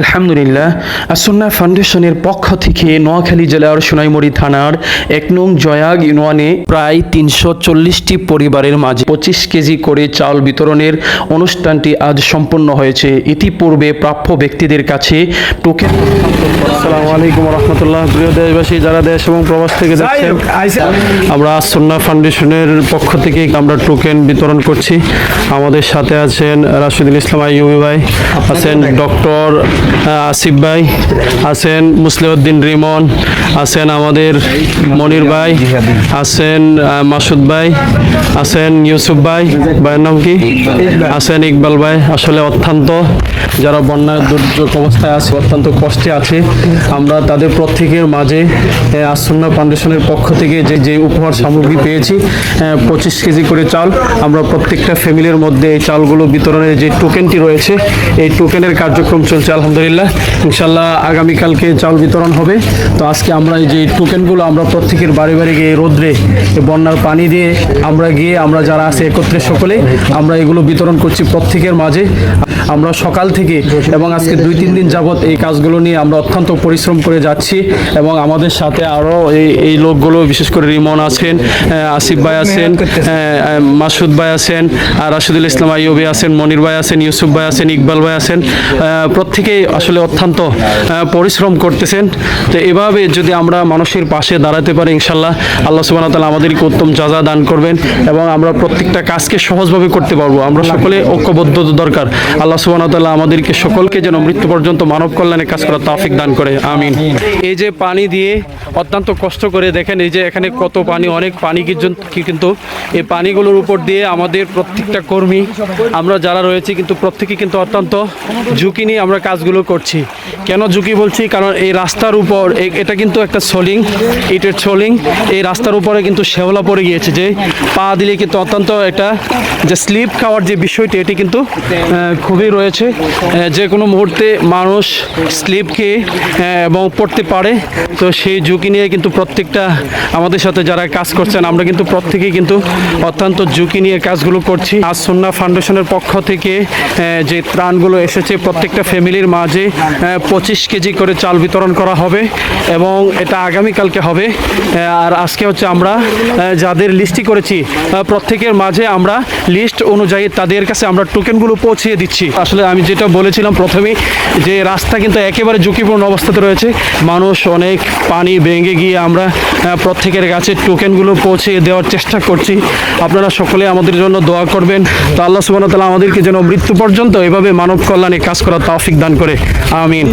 আলহামদুলিল্লাহ আসন্না ফাউন্ডেশনের পক্ষ থেকে নোয়াখালী জেলার সোনাইমুড়ি থানার এক নং জয়াগ ইউনিয়নে প্রায় তিনশো চল্লিশটি পরিবারের মাঝে পঁচিশ কেজি করে চাল বিতরণের অনুষ্ঠানটি আজ সম্পন্ন হয়েছে। ইতিপূর্বে প্রাপ্য ব্যক্তিদের কাছে টোকেন আসসালামু আলাইকুম রহমতুল্লাহ প্রিয় দেশবাসী যারা দেশ এবং প্রবাস থেকে দেখছেন আমরা আসন্না ফাউন্ডেশনের পক্ষ থেকে আমরা টোকেন বিতরণ করছি। আমাদের সাথে আছেন রাশিদুল ইসলাম আইয়ুবি ভাই আছেন ডক্টর আসিফ ভাই আছেন মুসলিউদ্দিন রিমন, আছেন আমাদের মনির ভাই, আছেন মাসুদ ভাই, আছেন ইউসুফ ভাই, ভাইয়ের নাম কি? আছেন ইকবাল ভাই, আসলে অত্যন্ত, যারা বন্যার দুর্যোগ অবস্থায় আছে, অত্যন্ত কষ্টে আছে। আমরা তাদের প্রত্যেকের মাঝে আসন্না ফাউন্ডেশনের পক্ষ থেকে যে যে উপহার সামগ্রী পেয়েছি পঁচিশ কেজি করে চাল, আমরা প্রত্যেকটা ফ্যামিলির মধ্যে এই চালগুলো বিতরণের যে টোকেনটি রয়েছে, এই টোকেনের কার্যক্রম চলছে, আলহামদুলিল্লাহ। ইনশাল্লাহ আগামীকালকে চাল বিতরণ হবে। তো আজকে আমরা এই যে টোকেনগুলো আমরা প্রত্যেকের বাড়ি বাড়ি গিয়ে রোদ্রে বন্যার পানি দিয়ে আমরা গিয়ে আমরা যারা আছে একত্রে সকলে আমরা এগুলো বিতরণ করছি প্রত্যেকের মাঝে। আমরা সকাল থেকে এবং আজকে দুই তিন দিন যাবত এই কাজগুলো নিয়ে আমরা অত্যন্ত পরিশ্রম করে যাচ্ছি এবং আমাদের সাথে আরও এই এই লোকগুলো বিশেষ করে রিমন আছেন আসিফ ভাই আছেন মাসুদ ভাই আছেন আর রাশিদুল ইসলাম আইয়ুবি আছেন মনির ভাই আছেন ইউসুফ ভাই আছেন ইকবাল ভাই আছেন। প্রত্যেকেই আসলে অত্যন্ত পরিশ্রম করতেছেন। তো এভাবে যদি আমরা মানুষের পাশে দাঁড়াতে পারি, ইনশাল্লাহ আল্লাহ সুবাহ তালা আমাদেরকে উত্তম যা দান করবেন এবং আমরা প্রত্যেকটা কাজকে সহজভাবে করতে পারব। আমরা সকলে ঐক্যবদ্ধ দরকার। আল্লাহ সুবাহ আমাদেরকে সকলকে যেন মৃত্যু পর্যন্ত মানব কল্যাণে কাজ করার তাফিক দান করে। আমিন। এই যে পানি দিয়ে অত্যন্ত কষ্ট করে দেখেন, এই যে এখানে কত পানি, অনেক পানি কিন্তু এই পানিগুলোর উপর দিয়ে আমাদের প্রত্যেকটা কর্মী, আমরা যারা রয়েছি কিন্তু প্রত্যেকে কিন্তু অত্যন্ত ঝুঁকি নিয়ে আমরা কাজগুলো করছি। কেন ঝুঁকি বলছি? কারণ এই রাস্তার উপর এটা কিন্তু একটা সোলিং, ইটের সোলিং, এই রাস্তার উপরে কিন্তু শেওলা পড়ে গিয়েছে যে পা দিলে কিন্তু অত্যন্ত এটা যে স্লিপ খাওয়ার যে বিষয়টি, এটি কিন্তু খুবই রয়েছে। যে কোনো মুহূর্তে মানুষ স্লিপ খেয়ে এবং পড়তে পারে। তো সেই ঝুঁকি নিয়ে কিন্তু প্রত্যেকটা আমাদের সাথে যারা কাজ করছেন, আমরা কিন্তু প্রত্যেকেই কিন্তু অত্যন্ত ঝুঁকি নিয়ে কাজগুলো করছি। আজ সন্না ফাউন্ডেশনের পক্ষ থেকে যে ত্রাণগুলো এসেছে প্রত্যেকটা ফ্যামিলির মাঝে পঁচিশ কেজি করে চাল বিতরণ করা হবে এবং এটা আগামীকালকে হবে। আর আজকে হচ্ছে আমরা যাদের লিস্টই করেছি প্রত্যেকের মাঝে আমরা লিস্ট অনুযায়ী তাদের কাছে আমরা টোকেনগুলো পৌঁছিয়ে দিচ্ছি। আসলে আমি যেটা বলেছিলাম প্রথমেই, যে রাস্তা কিন্তু একেবারে ঝুঁকিপূর্ণ অবস্থাতে রয়েছে। মানুষ অনেক পানি ভেঙে গিয়ে আমরা প্রত্যেকের কাছে টোকেনগুলো পৌঁছে দেওয়ার চেষ্টা করছি। আপনারা সকলে আমাদের জন্য দোয়া করবেন। তো আল্লাহ সুবাহ তালা আমাদেরকে যেন মৃত্যু পর্যন্ত এভাবে মানব কল্যাণে কাজ করার তৌফিক দান করে। আমিন।